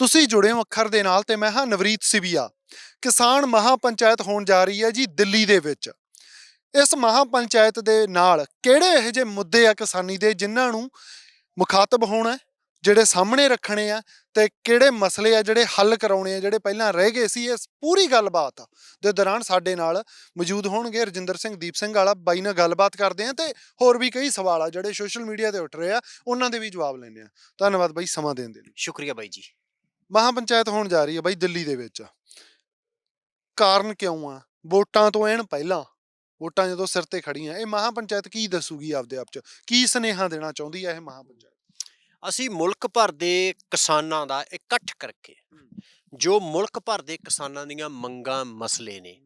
ਤੁਸੀਂ ਜੁੜੇ ਹੋ ਅੱਖਰ ਦੇ ਨਾਲ ਤੇ ਮੈਂ ਹਾਂ ਨਵਰੀਤ ਸਿਵੀਆ। ਕਿਸਾਨ ਮਹਾ ਪੰਚਾਇਤ ਹੋਣ ਜਾ ਰਹੀ ਹੈ ਜੀ ਦਿੱਲੀ ਦੇ ਵਿੱਚ। ਇਸ ਮਹਾ ਪੰਚਾਇਤ ਦੇ ਨਾਲ ਕਿਹੜੇ ਇਹੋ ਜਿਹੇ ਮੁੱਦੇ ਆ ਕਿਸਾਨੀ ਦੇ ਜਿਨ੍ਹਾਂ ਨੂੰ ਮੁਖਾਤਬ ਹੋਣਾ ਜਿਹੜੇ ਸਾਹਮਣੇ ਰੱਖਣੇ ਆ ਤੇ ਕਿਹੜੇ ਮਸਲੇ ਆ ਜਿਹੜੇ ਹੱਲ ਕਰਾਉਣੇ ਆ, ਜਿਹੜੇ ਪਹਿਲਾਂ ਰਹਿ ਗਏ ਸੀ, ਇਸ ਪੂਰੀ ਗੱਲਬਾਤ ਦੇ ਦੌਰਾਨ ਸਾਡੇ ਨਾਲ ਮੌਜੂਦ ਹੋਣਗੇ ਰਜਿੰਦਰ ਸਿੰਘ, ਦੀਪ ਸਿੰਘ ਵਾਲਾ, ਬਾਈ ਨਾਲ ਗੱਲਬਾਤ ਕਰਦੇ ਆ ਤੇ ਹੋਰ ਵੀ ਕਈ ਸਵਾਲ ਆ ਜਿਹੜੇ ਸੋਸ਼ਲ ਮੀਡੀਆ ਤੇ ਉੱਠ ਰਹੇ ਆ, ਉਹਨਾਂ ਦੇ ਵੀ ਜਵਾਬ ਲੈਣੇ ਆ। ਧੰਨਵਾਦ ਬਾਈ, ਸਮਾਂ ਦੇਣ ਦੇ ਲਈ। ਸ਼ੁਕਰੀਆ ਬਾਈ ਜੀ। ਮਹਾ ਪੰਚਾਇਤ ਹੋਣ ਜਾ ਰਹੀ ਹੈ ਬਾਈ ਦਿੱਲੀ ਦੇ ਵਿੱਚ। ਕਾਰਨ ਕਿਉਂ ਆ? ਵੋਟਾਂ ਤੋਂ ਐਨ ਪਹਿਲਾਂ, ਵੋਟਾਂ ਜਦੋਂ ਸਿਰ ਤੇ ਖੜੀਆਂ ਇਹ ਮਹਾ ਪੰਚਾਇਤ ਕੀ ਦੱਸੂਗੀ ਆਪਦੇ ਆਪ ਚ? ਕੀ ਸਨੇਹਾ ਦੇਣਾ ਚਾਹੁੰਦੀ ਹੈ ਇਹ ਮਹਾ ਪੰਚਾਇਤ ਅਸੀਂ ਮੁਲਕ ਭਰ ਦੇ ਕਿਸਾਨਾਂ ਦਾ ਇਕੱਠ ਕਰਕੇ, ਜੋ ਮੁਲਕ ਭਰ ਦੇ ਕਿਸਾਨਾਂ ਦੀਆਂ ਮੰਗਾਂ, ਮਸਲੇ ਨੇ,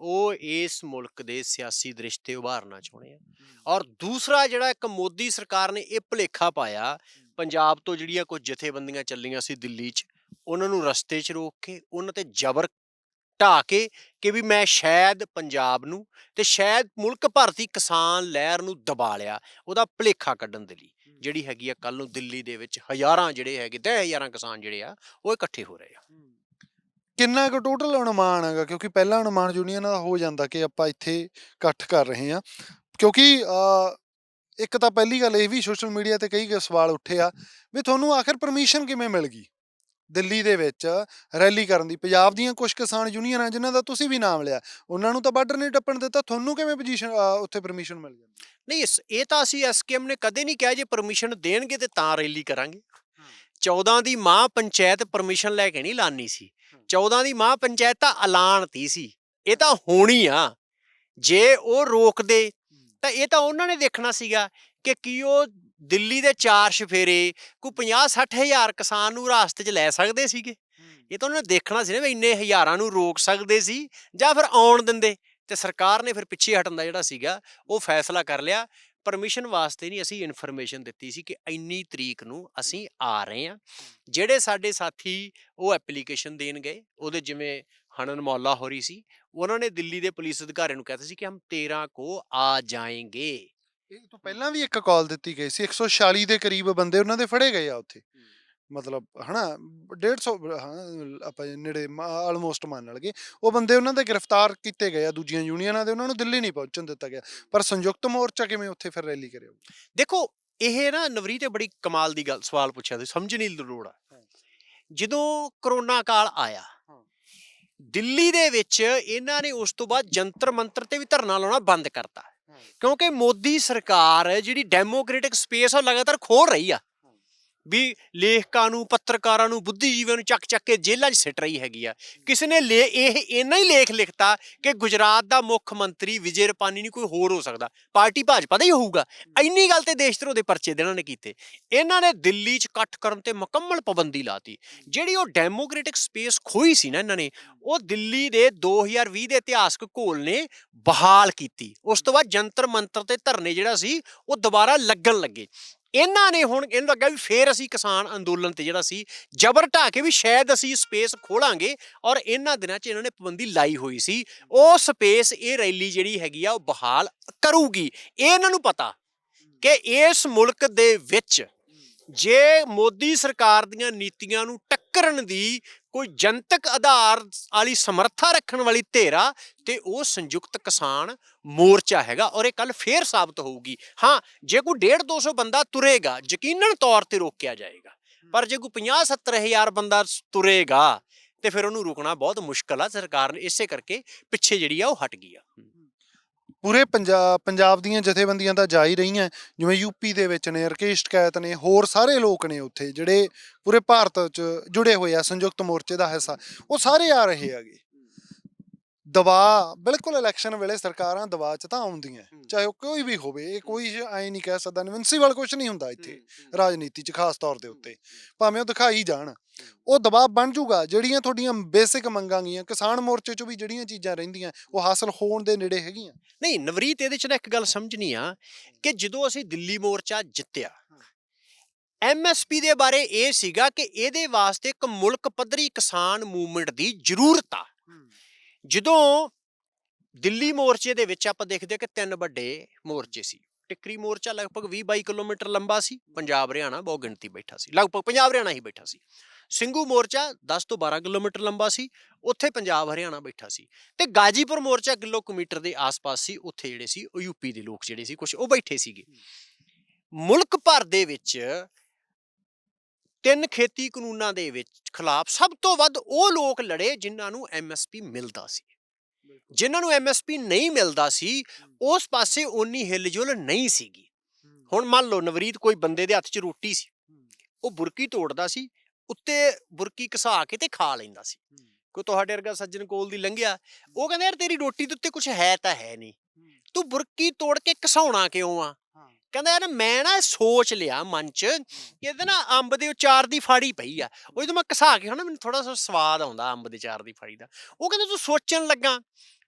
ਉਹ ਇਸ ਮੁਲਕ ਦੇ ਸਿਆਸੀ ਦ੍ਰਿਸ਼ ਤੇ ਉਭਾਰਨਾ ਚਾਹੁੰਦੇ ਆ। ਔਰ ਦੂਸਰਾ ਜਿਹੜਾ ਇੱਕ ਮੋਦੀ ਸਰਕਾਰ ਨੇ ਇਹ ਭੁਲੇਖਾ ਪਾਇਆ, ਪੰਜਾਬ ਤੋਂ ਜਿਹੜੀਆਂ ਕੁਝ ਜਥੇਬੰਦੀਆਂ ਚੱਲੀਆਂ ਸੀ ਦਿੱਲੀ 'ਚ ਉਹਨਾਂ ਨੂੰ ਰਸਤੇ 'ਚ ਰੋਕ ਕੇ ਉਹਨਾਂ ਤੇ ਜ਼ਬਰ ਢਾ ਕੇ ਕਿ ਵੀ ਮੈਂ ਸ਼ਾਇਦ ਪੰਜਾਬ ਨੂੰ ਤੇ ਸ਼ਾਇਦ ਮੁਲਕ ਭਰ ਦੀ ਕਿਸਾਨ ਲਹਿਰ ਨੂੰ ਦਬਾ ਲਿਆ ਉਹਦਾ ਭੁਲੇਖਾ ਕੱਢਣ ਦੇ ਲਈ। ਜਿਹੜੀ ਹੈਗੀ ਆ ਕੱਲ ਨੂੰ ਦਿੱਲੀ ਦੇ ਵਿੱਚ ਹਜ਼ਾਰਾਂ ਜਿਹੜੇ ਹੈਗੇ ਦਸ ਹਜ਼ਾਰਾਂ ਕਿਸਾਨ ਜਿਹੜੇ ਆ ਉਹ ਇਕੱਠੇ ਹੋ ਰਹੇ ਆ। ਕਿੰਨਾ ਕੁ ਟੋਟਲ ਅਨੁਮਾਨ ਹੈਗਾ? ਕਿਉਂਕਿ ਪਹਿਲਾਂ ਅਨੁਮਾਨ ਯੂਨੀਅਨ ਦਾ ਹੋ ਜਾਂਦਾ ਕਿ ਆਪਾਂ ਇੱਥੇ ਇਕੱਠ ਕਰ ਰਹੇ ਹਾਂ। ਕਿਉਂਕਿ ਇੱਕ ਤਾਂ ਪਹਿਲੀ ਗੱਲ ਇਹ ਵੀ ਸੋਸ਼ਲ ਮੀਡੀਆ ਤੇ ਕਈ ਸਵਾਲ ਉੱਠੇ ਆ ਵੀ ਤੁਹਾਨੂੰ ਆਖਿਰ ਪਰਮਿਸ਼ਨ ਕਿਵੇਂ ਮਿਲ ਗਈ? ਦਿੱਲੀ ਦੇ ਵਿੱਚ ਰੈਲੀ ਕਰਨ ਦੀ ਪੰਜਾਬ ਦੀਆਂ ਕੁਝ ਕਿਸਾਨ ਯੂਨੀਅਨਾਂ ਜਿਨ੍ਹਾਂ ਦਾ ਤੁਸੀਂ ਵੀ ਨਾਮ ਲਿਆ ਉਹਨਾਂ ਨੂੰ ਤਾਂ ਬਾਰਡਰ ਨਹੀਂ ਟੱਪਣ ਦਿੱਤਾ ਤੁਹਾਨੂੰ ਕਿਵੇਂ ਪੋਜੀਸ਼ਨ ਉੱਥੇ ਪਰਮਿਸ਼ਨ ਮਿਲ ਜਾਂਦੀ? ਨਹੀਂ ਇਸ- ਇਹ ਤਾਂ ਅਸੀਂ ਐਸਕੇਐਮ ਨੇ ਕਦੇ ਨਹੀਂ ਕਿਹਾ ਜੇ ਪਰਮਿਸ਼ਨ ਦੇਣਗੇ ਤੇ ਤਾਂ ਰੈਲੀ ਕਰਾਂਗੇ। 14 ਦੀ ਮਾਂ ਪੰਚਾਇਤ ਪਰਮਿਸ਼ਨ ਲੈ ਕੇ ਨਹੀਂ ਲਾਨੀ ਸੀ। 14 ਦੀ ਮਾਂ ਪੰਚਾਇਤ ਤਾਂ ਐਲਾਨ ਤੀ ਸੀ। ਇਹ ਤਾਂ ਹੋਣੀ ਆ। ਜੇ ਉਹ ਰੋਕਦੇ ਤਾਂ ਇਹ ਤਾਂ ਉਹਨਾਂ ਨੇ ਦੇਖਣਾ ਸੀਗਾ ਕਿ ਕੀ ਉਹ ਦਿੱਲੀ ਦੇ ਚਾਰ ਸ਼ਫੇਰੇ ਕੋਈ 50 60 ਹਜ਼ਾਰ ਕਿਸਾਨ ਨੂੰ ਰਾਸਤੇ 'ਚ ਲੈ ਸਕਦੇ ਸੀਗੇ। ਇਹ ਤਾਂ ਉਹਨਾਂ ਨੇ ਦੇਖਣਾ ਸੀ ਨਾ ਵੀ ਇੰਨੇ ਹਜ਼ਾਰਾਂ ਨੂੰ ਰੋਕ ਸਕਦੇ ਸੀ ਜਾਂ ਫਿਰ ਆਉਣ ਦਿੰਦੇ ਤੇ ਸਰਕਾਰ ਨੇ ਫਿਰ ਪਿੱਛੇ ਹਟਣ ਦਾ ਜਿਹੜਾ ਸੀਗਾ ਉਹ ਫੈਸਲਾ ਕਰ ਲਿਆ। ਪਰਮਿਸ਼ਨ ਵਾਸਤੇ ਨਹੀਂ ਅਸੀਂ ਇਨਫੋਰਮੇਸ਼ਨ ਦਿੱਤੀ ਸੀ ਕਿ ਇੰਨੀ ਤਰੀਕ ਨੂੰ ਅਸੀਂ ਆ ਰਹੇ ਹਾਂ। ਜਿਹੜੇ ਸਾਡੇ ਸਾਥੀ ਉਹ ਐਪਲੀਕੇਸ਼ਨ ਦੇਣ ਗਏ ਉਹਦੇ ਜਿਵੇਂ ਹਨਨ ਮੌਲਾ ਹੋਰੀ ਸੀ ਉਹਨਾਂ ਨੇ ਦਿੱਲੀ ਦੇ ਪੁਲਿਸ ਅਧਿਕਾਰੀਆਂ ਨੂੰ ਕਹਿਤਾ ਸੀ ਕਿ ਹਮ 13 ਕੋ ਆ ਜਾਏਂਗੇ। ਇਹ ਤੋਂ ਪਹਿਲਾਂ ਵੀ ਇੱਕ ਕਾਲ ਦਿੱਤੀ ਗਈ ਸੀ 146 ਦੇ ਕਰੀਬ ਬੰਦੇ ਉਹਨਾਂ ਦੇ ਫੜੇ ਗਏ ਆ ਉੱਥੇ। ਮਤਲਬ ਹਨਾ 150 ਹਾਂ ਆਪਾਂ ਨੇੜੇ ਆਲਮੋਸਟ ਮੰਨ ਲਗੇ ਉਹ ਬੰਦੇ ਉਹਨਾਂ ਦੇ ਗ੍ਰਿਫਤਾਰ ਕੀਤੇ ਗਏ ਆ ਦੂਜੀਆਂ ਯੂਨੀਅਨਾਂ ਦੇ ਉਹਨਾਂ ਨੂੰ ਦਿੱਲੀ ਨਹੀਂ ਪਹੁੰਚਣ ਦਿੱਤਾ ਗਿਆ। ਪਰ ਸੰਯੁਕਤ ਮੋਰਚਾ ਕਿਵੇਂ ਉੱਥੇ ਫਿਰ ਰੈਲੀ ਕਰਿਓ ਦੇਖੋ ਇਹ ਨਾ ਨਵਰੀ ਤੇ ਬੜੀ ਕਮਾਲ ਦੀ ਗੱਲ ਸਵਾਲ ਪੁੱਛਿਆ ਤੁਸੀਂ ਸਮਝਣ ਦੀ ਲੋੜ ਆ। ਜਦੋਂ ਕਰੋਨਾ ਕਾਲ ਆਇਆ। ਦਿੱਲੀ ਦੇ ਵਿੱਚ ਇਹਨਾਂ ਨੇ ਉਸ ਤੋਂ ਬਾਅਦ ਜੰਤਰ ਮੰਤਰ ਤੇ ਵੀ ਧਰਨਾ ਲਾਉਣਾ ਬੰਦ ਕਰਤਾ। ਕਿਉਂਕਿ ਮੋਦੀ ਸਰਕਾਰ ਜਿਹੜੀ ਡੈਮੋਕ੍ਰੈਟਿਕ ਸਪੇਸ ਉਹ ਲਗਾਤਾਰ ਖੋਲ ਰਹੀ ਆ। ਵੀ ਲੇਖਕਾਂ ਨੂੰ, ਪੱਤਰਕਾਰਾਂ ਨੂੰ, ਬੁੱਧੀਜੀਵੀਆਂ ਨੂੰ ਚੱਕ ਚੱਕ ਕੇ ਜੇਲ੍ਹਾਂ 'ਚ ਸਿੱਟ ਰਹੀ ਹੈਗੀ ਆ। ਕਿਸੇ ਨੇ ਲੇ, ਇਹ, ਇੰਨਾ ਹੀ ਲੇਖ ਲਿਖਤਾ ਕਿ ਗੁਜਰਾਤ ਦਾ ਮੁੱਖ ਮੰਤਰੀ ਵਿਜੇ ਰੁਪਾਨੀ ਨਹੀਂ ਕੋਈ ਹੋਰ ਹੋ ਸਕਦਾ। ਪਾਰਟੀ ਭਾਜਪਾ ਦਾ ਹੀ ਹੋਊਗਾ। ਇੰਨੀ ਗੱਲ ਤੇ ਦੇਸ਼ ਧਰੋ ਦੇ ਪਰਚੇ ਦੇ ਇਹਨਾਂ ਨੇ ਕੀਤੇ। ਇਹਨਾਂ ਨੇ ਦਿੱਲੀ 'ਚ ਇਕੱਠ ਕਰਨ ਤੇ ਮੁਕੰਮਲ ਪਾਬੰਦੀ ਲਾਤੀ। ਜਿਹੜੀ ਉਹ ਡੈਮੋਕ੍ਰੈਟਿਕ ਸਪੇਸ ਖੋਈ ਸੀ ਨਾ ਇਹਨਾਂ ਨੇ, ਉਹ ਦਿੱਲੀ ਦੇ 2020 ਦੇ ਇਤਿਹਾਸਕ ਘੋਲ ਨੇ ਬਹਾਲ ਕੀਤੀ। ਉਸ ਤੋਂ ਬਾਅਦ ਜੰਤਰ ਮੰਤਰ ਤੇ ਧਰਨੇ ਜਿਹੜਾ ਸੀ, ਉਹ ਦੁਬਾਰਾ ਲੱਗਣ ਲੱਗੇ। ਇਹਨਾਂ ਨੇ ਹੁਣ ਇਹਨੂੰ ਲੱਗਾ ਵੀ ਫੇਰ ਅਸੀਂ ਕਿਸਾਨ ਅੰਦੋਲਨ ਤੇ ਜਿਹੜਾ ਸੀ ਜ਼ਬਰ ਢਾ ਕੇ ਵੀ ਸ਼ਾਇਦ ਅਸੀਂ ਸਪੇਸ ਖੋਲਾਂਗੇ ਔਰ ਇਹਨਾਂ ਦਿਨਾਂ 'ਚ ਇਹਨਾਂ ਨੇ ਪਾਬੰਦੀ ਲਾਈ ਹੋਈ ਸੀ। ਉਹ ਸਪੇਸ ਇਹ ਰੈਲੀ ਜਿਹੜੀ ਹੈਗੀ ਆ ਉਹ ਬਹਾਲ ਕਰੂਗੀ। ਇਹ ਇਹਨਾਂ ਨੂੰ ਪਤਾ ਕਿ ਇਸ ਮੁਲਕ ਦੇ ਵਿੱਚ ਜੇ ਮੋਦੀ ਸਰਕਾਰ ਦੀਆਂ ਨੀਤੀਆਂ ਨੂੰ ਟੱਕਰਨ ਦੀ ਕੋਈ ਜਨਤਕ ਆਧਾਰ ਵਾਲੀ ਸਮਰੱਥਾ ਰੱਖਣ ਵਾਲੀ ਧੇਰਾ ਤੇ ਉਹ ਸੰਯੁਕਤ ਕਿਸਾਨ ਮੋਰਚਾ ਹੈਗਾ ਔਰ ਇਹ ਕੱਲ ਫੇਰ ਸਾਬਤ ਹੋਊਗੀ। ਹਾਂ ਜੇ ਕੋਈ 1.5 200 ਬੰਦਾ ਤੁਰੇਗਾ ਯਕੀਨਨ ਤੌਰ ਤੇ ਰੋਕਿਆ ਜਾਏਗਾ ਪਰ ਜੇ ਕੋਈ 50 70 ਹਜ਼ਾਰ ਬੰਦਾ ਤੁਰੇਗਾ ਤੇ ਫਿਰ ਉਹਨੂੰ ਰੁਕਣਾ ਬਹੁਤ ਮੁਸ਼ਕਲ ਆ ਸਰਕਾਰ ਨੇ ਇਸੇ ਕਰਕੇ ਪਿੱਛੇ ਜਿਹੜੀ ਆ ਉਹ ਹਟ ਗਈ ਆ। ਪੂਰੇ ਪੰਜਾਬ ਪੰਜਾਬ ਦੀਆਂ ਜਥੇਬੰਦੀਆਂ ਤਾਂ ਜਾ ਹੀ ਰਹੀਆਂ। ਜਿਵੇਂ ਯੂਪੀ ਦੇ ਵਿੱਚ ਨੇ ਰਕੇਸ਼ ਟਕੈਤ ਨੇ ਹੋਰ ਸਾਰੇ ਲੋਕ ਨੇ ਉੱਥੇ ਜਿਹੜੇ ਪੂਰੇ ਭਾਰਤ 'ਚ ਜੁੜੇ ਹੋਏ ਆ ਸੰਯੁਕਤ ਮੋਰਚੇ ਦਾ ਹਿੱਸਾ। ਉਹ ਸਾਰੇ ਆ ਰਹੇ ਹੈਗੇ। ਦਬਾਅ ਬਿਲਕੁਲ ਇਲੈਕਸ਼ਨ ਵੇਲੇ ਸਰਕਾਰਾਂ ਦਬਾਅ 'ਚ ਤਾਂ ਆਉਂਦੀਆਂ। ਚਾਹੇ ਉਹ ਕੋਈ ਵੀ ਹੋਵੇ ਇਹ ਕੋਈ ਐ ਨਹੀਂ ਕਹਿ ਸਕਦਾ ਇਨਵਿੰਸੀਬਲ ਕੁਝ ਨਹੀਂ ਹੁੰਦਾ ਇੱਥੇ ਰਾਜਨੀਤੀ 'ਚ ਖਾਸ ਤੌਰ ਦੇ ਉੱਤੇ। ਭਾਵੇਂ ਉਹ ਦਿਖਾਈ ਜਾਣ। ਉਹ ਦਬਾਅ ਬਣ ਜਾਊਗਾ ਜਿਹੜੀਆਂ ਤੁਹਾਡੀਆਂ ਬੇਸਿਕ ਮੰਗਾਂ ਗੀਆਂ ਕਿਸਾਨ ਮੋਰਚੇ 'ਚ ਵੀ ਜਿਹੜੀਆਂ ਚੀਜ਼ਾਂ ਰਹਿੰਦੀਆਂ ਉਹ ਹਾਸਲ ਹੋਣ ਦੇ ਨੇੜੇ ਹੈਗੀਆਂ। ਨਹੀਂ ਨਵਰੀਤ ਇਹਦੇ ਚ ਨਾ ਇੱਕ ਗੱਲ ਸਮਝਣੀ ਆ ਕਿ ਜਦੋਂ ਅਸੀਂ ਦਿੱਲੀ ਮੋਰਚਾ ਜਿੱਤਿਆ ਐਮਐਸਪੀ ਦੇ ਬਾਰੇ ਇਹ ਸੀਗਾ ਕਿ ਇਹਦੇ ਵਾਸਤੇ ਇੱਕ ਮੁਲਕ ਪੱਧਰੀ ਕਿਸਾਨ ਮੂਵਮੈਂਟ ਦੀ ਜ਼ਰੂਰਤ ਆ। ਜਦੋਂ ਦਿੱਲੀ ਮੋਰਚੇ ਦੇ ਵਿੱਚ ਆਪਾਂ ਦੇਖਦੇ ਹਾਂ ਕਿ ਤਿੰਨ ਵੱਡੇ ਮੋਰਚੇ ਸੀ। ਟਿੱਕਰੀ ਮੋਰਚਾ ਲਗਭਗ 20-22 ਕਿਲੋਮੀਟਰ ਲੰਬਾ ਸੀ ਪੰਜਾਬ ਹਰਿਆਣਾ ਬਹੁਤ ਗਿਣਤੀ ਬੈਠਾ ਸੀ ਲਗਭਗ ਪੰਜਾਬ ਹਰਿਆਣਾ ਹੀ ਬੈਠਾ ਸੀ। ਸਿੰਘੂ ਮੋਰਚਾ 10 ਤੋਂ 12 ਕਿਲੋਮੀਟਰ ਲੰਬਾ ਸੀ ਉੱਥੇ ਪੰਜਾਬ ਹਰਿਆਣਾ ਬੈਠਾ ਸੀ। ਤੇ ਗਾਜੀਪੁਰ ਮੋਰਚਾ ਕਿਲੋਮੀਟਰ ਦੇ ਆਸ-ਪਾਸ ਸੀ ਉੱਥੇ ਜਿਹੜੇ ਸੀ ਉਹ ਯੂਪੀ ਦੇ ਲੋਕ ਜਿਹੜੇ ਸੀ ਕੁਝ ਉਹ ਬੈਠੇ ਸੀਗੇ। ਮੁਲਕ ਭਰ ਦੇ ਵਿੱਚ ਤਿੰਨ ਖੇਤੀ ਕਾਨੂੰਨਾਂ ਦੇ ਵਿੱਚ ਖਿਲਾਫ ਸਭ ਤੋਂ ਵੱਧ ਉਹ ਲੋਕ ਲੜੇ ਜਿਨ੍ਹਾਂ ਨੂੰ ਐਮਐਸਪੀ ਮਿਲਦਾ ਸੀ। ਜਿਨ੍ਹਾਂ ਨੂੰ ਐਮਐਸਪੀ ਨਹੀਂ ਮਿਲਦਾ ਸੀ ਉਸ ਪਾਸੇ ਓਨੀ ਹਿਲਜੁਲ ਨਹੀਂ ਸੀਗੀ। ਹੁਣ ਮੰਨ ਲਓ ਨਵਰੀਤ ਕੋਈ ਬੰਦੇ ਦੇ ਹੱਥ 'ਚ ਰੋਟੀ ਸੀ ਉਹ ਬੁਰਕੀ ਤੋੜਦਾ ਸੀ ਉੱਤੇ ਬੁਰਕੀ ਘਸਾ ਕੇ ਤੇ ਖਾ ਲੈਂਦਾ ਸੀ। ਕੋਈ ਤੁਹਾਡੇ ਵਰਗਾ ਸੱਜਣ ਕੋਲ ਦੀ ਲੰਘਿਆ ਉਹ ਕਹਿੰਦਾ ਯਾਰ ਤੇਰੀ ਰੋਟੀ ਦੇ ਉੱਤੇ ਕੁਝ ਹੈ ਤਾਂ ਹੈ ਨਹੀਂ। ਤੂੰ ਬੁਰਕੀ ਤੋੜ ਕੇ ਘਸਾਉਣਾ ਕਿਉਂ ਆ? ਕਹਿੰਦਾ ਯਾਰ ਮੈਂ ਨਾ ਸੋਚ ਲਿਆ ਮਨ 'ਚ ਕਿ ਇਹਦੇ ਨਾ ਅੰਬ ਦੇ ਉਚਾਰ ਦੀ ਫਾੜੀ ਪਈ ਆ। ਉਹ ਜਦੋਂ ਮੈਂ ਘਸਾ ਕੇ ਖਾਣਾ ਮੈਨੂੰ ਥੋੜਾ ਸਾ ਸਵਾਦ ਆਉਂਦਾ ਅੰਬ ਦੇ ਚਾਰ ਦੀ ਫਾੜੀ ਦਾ। ਉਹ ਕਹਿੰਦਾ ਤੂੰ ਸੋਚਣ ਲੱਗਾ।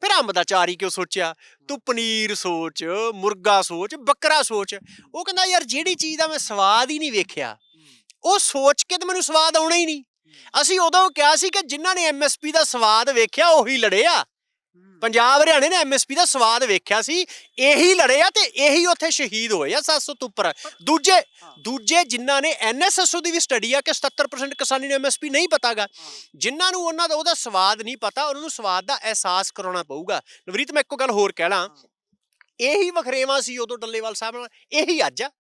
ਫਿਰ ਅੰਬ ਦਾ ਚਾਰ ਹੀ ਕਿਉਂ ਸੋਚਿਆ? ਤੂੰ ਪਨੀਰ ਸੋਚ ਮੁਰਗਾ ਸੋਚ ਬੱਕਰਾ ਸੋਚ। ਉਹ ਕਹਿੰਦਾ ਯਾਰ ਜਿਹੜੀ ਚੀਜ਼ ਦਾ ਮੈਂ ਸਵਾਦ ਹੀ ਨਹੀਂ ਵੇਖਿਆ ਉਹ ਸੋਚ ਕੇ ਤੇ ਮੈਨੂੰ ਸਵਾਦ ਆਉਣਾ ਹੀ ਨਹੀਂ। ਅਸੀਂ ਉਦੋਂ ਕਿਹਾ ਸੀ ਕਿ ਜਿਨ੍ਹਾਂ ਨੇ ਐਮਐਸਪੀ ਦਾ ਸਵਾਦ ਵੇਖਿਆ ਉਹੀ ਲੜੇ ਆ। ਪੰਜਾਬ ਹਰਿਆਣੇ ਨੇ ਐਮਐਸਪੀ ਦਾ ਸਵਾਦ ਵੇਖਿਆ ਸੀ, ਇਹੀ ਲੜੇ ਆ ਤੇ ਇਹੀ ਉੱਥੇ ਸ਼ਹੀਦ ਹੋਏ ਆ 700 ਤੋਂ ਉੱਪਰ। ਦੂਜੇ ਦੂਜੇ ਜਿਨ੍ਹਾਂ ਨੇ ਐਨਐਸਐਸਓ ਦੀ ਵੀ ਸਟੱਡੀ ਆ ਕਿ 77% ਕਿਸਾਨੀ ਨੂੰ ਐਮਐਸਪੀ ਨਹੀਂ ਪਤਾਗਾ, ਜਿਨ੍ਹਾਂ ਨੂੰ ਉਹਨਾਂ ਦਾ ਉਹਦਾ ਸਵਾਦ ਨਹੀਂ ਪਤਾ, ਉਹਨਾਂ ਨੂੰ ਸਵਾਦ ਦਾ ਅਹਿਸਾਸ ਕਰਾਉਣਾ ਪਊਗਾ। ਨਵਰੀਤ, ਮੈਂ ਇੱਕੋ ਗੱਲ ਹੋਰ ਕਹਿ ਲਾਂ, ਇਹੀ ਵਖਰੇਵਾ ਸੀ ਉਦੋਂ ਡੱਲੇਵਾਲ ਸਾਹਿਬ ਨਾਲ, ਇਹੀ ਅੱਜ ਆ।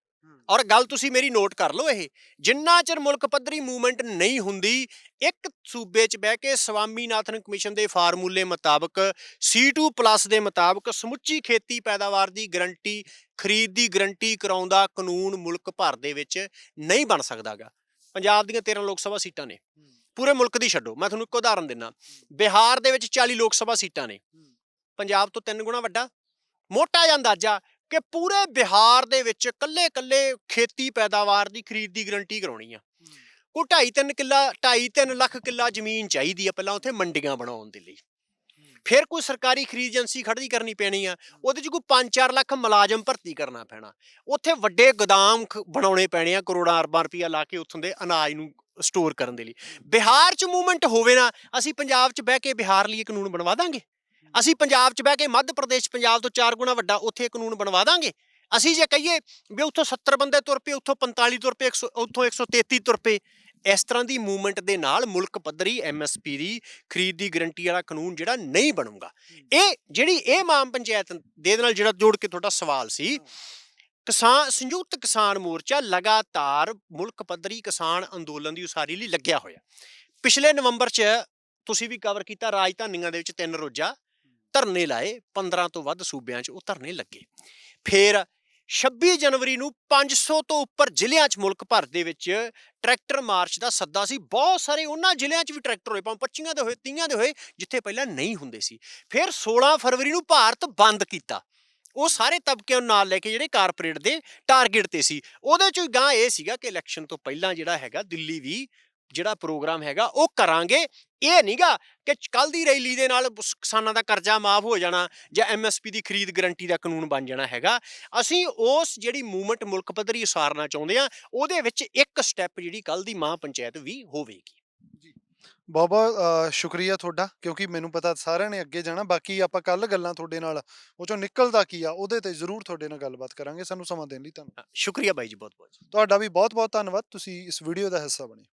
ਔਰ ਗੱਲ ਤੁਸੀਂ ਮੇਰੀ ਨੋਟ ਕਰ ਲਓ ਇਹ। ਜਿੰਨਾ ਚਿਰ ਮੁਲਕ ਪੱਧਰੀ ਮੂਵਮੈਂਟ ਨਹੀਂ ਹੁੰਦੀ ਇੱਕ ਸੂਬੇ 'ਚ ਬਹਿ ਕੇ ਸਵਾਮੀਨਾਥਨ ਕਮਿਸ਼ਨ ਦੇ ਫਾਰਮੂਲੇ ਮੁਤਾਬਕ C2+ ਦੇ ਮੁਤਾਬਕ ਸਮੁੱਚੀ ਖੇਤੀ ਪੈਦਾਵਾਰ ਦੀ ਗਰੰਟੀ ਖਰੀਦ ਦੀ ਗਰੰਟੀ ਕਰਾਉਂਦਾ ਕਾਨੂੰਨ ਮੁਲਕ ਭਰ ਦੇ ਵਿੱਚ ਨਹੀਂ ਬਣ ਸਕਦਾਗਾ। ਪੰਜਾਬ ਦੀਆਂ 13 ਲੋਕ ਸਭਾ ਸੀਟਾਂ ਨੇ। ਪੂਰੇ ਮੁਲਕ ਦੀ ਛੱਡੋ। ਮੈਂ ਤੁਹਾਨੂੰ ਇੱਕ ਉਦਾਹਰਨ ਦਿੰਨਾ। ਬਿਹਾਰ ਦੇ ਵਿੱਚ 40 ਲੋਕ ਸਭਾ ਸੀਟਾਂ ਨੇ। ਪੰਜਾਬ ਤੋਂ ਤਿੰਨ ਗੁਣਾ ਵੱਡਾ। ਮੋਟਾ ਜਿਹਾ ਅੰਦਾਜ਼ਾ ਕਿ ਪੂਰੇ ਬਿਹਾਰ ਦੇ ਵਿੱਚ ਕੱਲੇ-ਕੱਲੇ ਖੇਤੀ ਪੈਦਾਵਾਰ ਦੀ ਖਰੀਦ ਦੀ ਗਰੰਟੀ ਕਰਾਉਣੀ ਆ। ਕੋਈ 2.5 ਕਿੱਲਾ 2.5 ਲੱਖ ਕਿੱਲਾ ਜ਼ਮੀਨ ਚਾਹੀਦੀ ਆ ਪਹਿਲਾਂ ਉੱਥੇ ਮੰਡੀਆਂ ਬਣਾਉਣ ਦੇ ਲਈ। ਫਿਰ ਕੋਈ ਸਰਕਾਰੀ ਖਰੀਦ ਏਜੰਸੀ ਖੜੀ ਕਰਨੀ ਪੈਣੀ ਆ। ਉਹਦੇ 'ਚ ਕੋਈ 5-4 ਲੱਖ ਮੁਲਾਜ਼ਮ ਭਰਤੀ ਕਰਨਾ ਪੈਣਾ। ਉੱਥੇ ਵੱਡੇ ਗੋਦਾਮ ਬਣਾਉਣੇ ਪੈਣੇ ਆ ਕਰੋੜਾਂ ਅਰਬਾਂ ਰੁਪਈਆ ਲਾ ਕੇ ਉੱਥੋਂ ਦੇ ਅਨਾਜ ਨੂੰ ਸਟੋਰ ਕਰਨ ਦੇ ਲਈ। ਬਿਹਾਰ 'ਚ ਮੂਵਮੈਂਟ ਹੋਵੇ ਨਾ ਅਸੀਂ ਪੰਜਾਬ 'ਚ ਬਹਿ ਕੇ ਬਿਹਾਰ ਲਈ ਕਾਨੂੰਨ ਬਣਵਾ ਦਾਂਗੇ। ਅਸੀਂ ਪੰਜਾਬ 'ਚ ਬਹਿ ਕੇ ਮੱਧ ਪ੍ਰਦੇਸ਼ ਪੰਜਾਬ ਤੋਂ 4 ਗੁਣਾ ਵੱਡਾ ਉੱਥੇ ਕਾਨੂੰਨ ਬਣਵਾ ਦਾਂਗੇ। ਅਸੀਂ ਜੇ ਕਹੀਏ ਵੀ ਉੱਥੋਂ 70 ਬੰਦੇ ਤੁਰ ਪਏ ਉੱਥੋਂ 45 ਤੁਰ ਪਏ 100 ਉੱਥੋਂ 133 ਤੁਰ ਪਏ ਇਸ ਤਰ੍ਹਾਂ ਦੀ ਮੂਵਮੈਂਟ ਦੇ ਨਾਲ ਮੁਲਕ ਪੱਧਰੀ ਐਮਐਸਪੀ ਦੀ ਖਰੀਦ ਦੀ ਗਰੰਟੀ ਵਾਲਾ ਕਾਨੂੰਨ ਜਿਹੜਾ ਨਹੀਂ ਬਣੂਗਾ। ਇਹ ਜਿਹੜੀ ਇਹ ਮਾਮ ਪੰਚਾਇਤ ਦੇ ਨਾਲ ਜਿਹੜਾ ਜੋੜ ਕੇ ਤੁਹਾਡਾ ਸਵਾਲ ਸੀ ਕਿਸਾਨ ਸੰਯੁਕਤ ਕਿਸਾਨ ਮੋਰਚਾ ਲਗਾਤਾਰ ਮੁਲਕ ਪੱਧਰੀ ਕਿਸਾਨ ਅੰਦੋਲਨ ਦੀ ਉਸਾਰੀ ਲਈ ਲੱਗਿਆ ਹੋਇਆ। ਪਿਛਲੇ ਨਵੰਬਰ 'ਚ ਤੁਸੀਂ ਵੀ ਕਵਰ ਕੀਤਾ ਰਾਜਧਾਨੀਆਂ ਦੇ ਵਿੱਚ ਤਿੰਨ ਰੋਜ਼ਾ ਧਰਨੇ ਲਾਏ 15 ਤੋਂ ਵੱਧ ਸੂਬਿਆਂ 'ਚ ਉਹ ਧਰਨੇ ਲੱਗੇ। ਫਿਰ 26 ਜਨਵਰੀ ਨੂੰ 500 ਤੋਂ ਉੱਪਰ ਜ਼ਿਲ੍ਹਿਆਂ 'ਚ ਮੁਲਕ ਭਰ ਦੇ ਵਿੱਚ ਟਰੈਕਟਰ ਮਾਰਚ ਦਾ ਸੱਦਾ ਸੀ। ਬਹੁਤ ਸਾਰੇ ਉਹਨਾਂ ਜ਼ਿਲ੍ਹਿਆਂ 'ਚ ਵੀ ਟਰੈਕਟਰ ਹੋਏ, ਭਾਵੇਂ 25 ਦੇ ਹੋਏ 30 ਦੇ ਹੋਏ, ਜਿੱਥੇ ਪਹਿਲਾਂ ਨਹੀਂ ਹੁੰਦੇ ਸੀ। ਫਿਰ 16 ਫਰਵਰੀ ਨੂੰ ਭਾਰਤ ਬੰਦ ਕੀਤਾ। ਉਹ ਸਾਰੇ ਤਬਕਿਆਂ ਨੂੰ ਨਾਲ ਲੈ ਕੇ ਜਿਹੜੇ ਕਾਰਪੋਰੇਟ ਦੇ ਟਾਰਗੇਟ ਤੇ ਸੀ। ਉਹਦੇ ਚੋਂ ਗਾਂ ਇਹ ਸੀਗਾ ਕਿ ਇਲੈਕਸ਼ਨ ਤੋਂ ਪਹਿਲਾਂ ਜਿਹੜਾ ਹੈਗਾ ਦਿੱਲੀ ਵੀ ਜਿਹੜਾ ਪ੍ਰੋਗਰਾਮ ਹੈਗਾ ਉਹ ਕਰਾਂਗੇ। ਇਹ ਨਹੀਂਗਾ ਕਿ ਕੱਲ ਦੀ ਰੈਲੀ ਦੇ ਨਾਲ ਕਿਸਾਨਾਂ ਦਾ ਕਰਜ਼ਾ ਮਾਫ ਹੋ ਜਾਣਾ ਜਾਂ ਐਮਐਸਪੀ ਦੀ ਖਰੀਦ ਗਰੰਟੀ ਦਾ ਕਾਨੂੰਨ ਬਣ ਜਾਣਾ ਹੈਗਾ। ਅਸੀਂ ਉਸ ਜਿਹੜੀ ਮੂਵਮੈਂਟ ਮੁਲਕ ਪੱਧਰੀ ਉਸਾਰਨਾ ਚਾਹੁੰਦੇ ਆ ਉਹਦੇ ਵਿੱਚ ਇੱਕ ਸਟੈਪ ਜਿਹੜੀ ਕੱਲ ਦੀ ਮਾਂ ਪੰਚਾਇਤ ਵੀ ਹੋਵੇਗੀ। ਬਹੁਤ ਬਹੁਤ ਸ਼ੁਕਰੀਆ ਤੁਹਾਡਾ ਕਿਉਂਕਿ ਮੈਨੂੰ ਪਤਾ ਸਾਰਿਆਂ ਨੇ ਅੱਗੇ ਜਾਣਾ ਬਾਕੀ ਆਪਾਂ ਕੱਲ ਗੱਲਾਂ ਤੁਹਾਡੇ ਨਾਲ ਉਹ ਚੋਂ ਨਿਕਲਦਾ ਕੀ ਆ ਉਹਦੇ ਤੇ ਜ਼ਰੂਰ ਤੁਹਾਡੇ ਨਾਲ ਗੱਲਬਾਤ ਕਰਾਂਗੇ ਸਾਨੂੰ ਸਮਾਂ ਦੇਣ ਲਈ ਧੰਨਵਾਦ। ਸ਼ੁਕਰੀਆ ਬਾਈ ਜੀ ਬਹੁਤ ਬਹੁਤ ਤੁਹਾਡਾ ਵੀ ਬਹੁਤ ਬਹੁਤ ਧੰਨਵਾਦ ਤੁਸੀਂ ਇਸ ਵੀਡੀਓ ਦਾ ਹਿੱਸਾ ਬਣੇ।